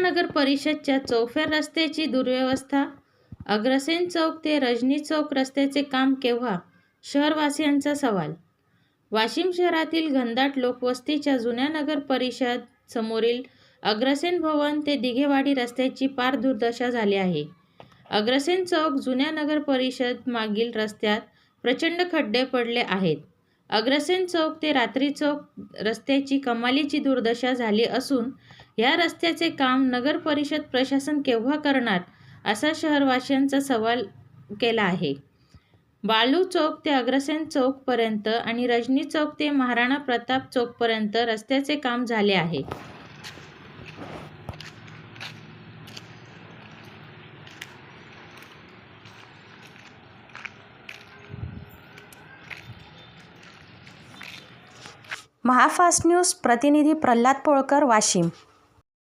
नगर परिषदच्या चौफेर रस्त्याची दुर्व्यवस्था अग्रसेन चौक ते रजनी चौक रस्त्याचे काम केव्हा? शहरवासियांचा सवाल. वाशिम शहरातील घनदाट लोकवस्तीच्या जुन्या नगर परिषद समोरील अग्रसेन भवन ते दिघेवाडी रस्त्याची पार दुर्दशा झाली आहे. अग्रसेन चौक जुन्या नगर परिषद मागील रस्त्यात प्रचंड खड्डे पडले आहेत. अग्रसेन चौक ते रात्री चौक रस्त्याची कमालीची दुर्दशा झाली असून या रस्त्याचे काम नगर परिषद प्रशासन केव्हा करणार असा शहरवासियांचा सवाल केला आहे. बालू चौक ते अग्रसेन चौकपर्यंत आणि रजनी चौक ते महाराणा प्रताप चौकपर्यंत रस्त्याचे काम झाले आहे. महाफास्ट न्यूज प्रतिनिधी प्रल्हाद पोळकर वाशिम